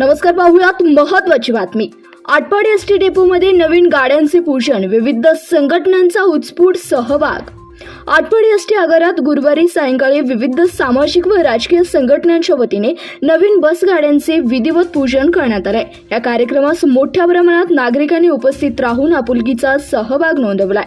नमस्कार पाहूयात महत्वाची बातमी. आटपाडी एस टी डेपोमध्ये नवीन गाड्यांचे पूजन विविध संघटनांचा उत्स्फूट सहभाग. आठवडी एस टी आगारात गुरुवारी सायंकाळी विविध सामाजिक व राजकीय संघटनांच्या वतीने नवीन बस गाड्यांचे विधिवत पूजन करण्यात आले. या कार्यक्रमास मोठ्या प्रमाणात नागरिकांनी उपस्थित राहून आपुलकीचा सहभाग नोंदवलाय.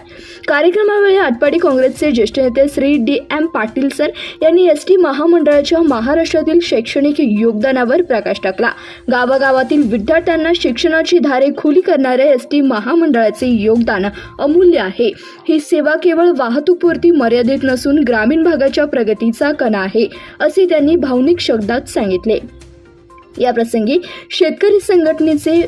कार्यक्रमावेळी आटपाडी काँग्रेसचे ज्येष्ठ नेते Shri D M Patil sir यांनी एस टी महामंडळाच्या महाराष्ट्रातील शैक्षणिक योगदानावर प्रकाश टाकला. गावागावातील विद्यार्थ्यांना शिक्षणाची धारे खुली करणाऱ्या एस टी महामंडळाचे योगदान अमूल्य आहे. ही सेवा केवळ वाहतूकपुरती मर्यादित नसून ग्रामीण भागाच्या प्रगतीचा कणा आहे असे त्यांनी भावनिक शब्दात सांगितले. या प्रसंगी शेतकरी संघटनेचे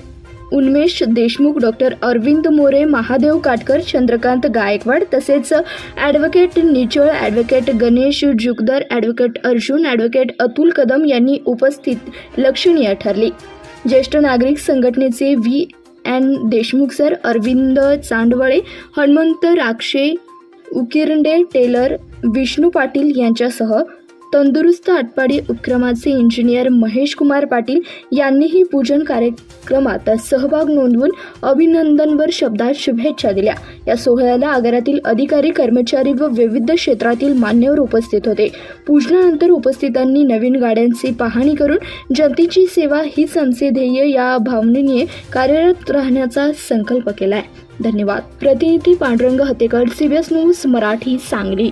उन्मेष देशमुख डॉक्टर अरविंद मोरे महादेव काटकर चंद्रकांत गायकवाड तसेच advocate Nichal advocate Ganesh Jugdar advocate Arjun advocate Atul Kadam यांनी उपस्थित लक्षणीय ठरली. ज्येष्ठ नागरिक संघटनेचे V. N. Deshmukh sir Arvind Chandwale Hanumant Rakshe Ukirande tailor Vishnu Patil यांच्यासह तंदुरुस्त आटपाडी उपक्रमाचे इंजिनियर महेश कुमार पाटील यांनीही पूजन कार्यक्रमात सहभाग नोंदवून अभिनंदनवर शब्दात शुभेच्छा दिल्या. या सोहळ्याला आगारातील अधिकारी कर्मचारी व विविध क्षेत्रातील मान्यवर उपस्थित होते. पूजनानंतर उपस्थितांनी नवीन गाड्यांची पाहणी करून जनतेची सेवा हीच आमचे ध्येय या भावनेने कार्यरत राहण्याचा संकल्प केलाय. धन्यवाद. प्रतिनिधी पांडुरंग हतेकर सीबीएस न्यूज मराठी सांगली.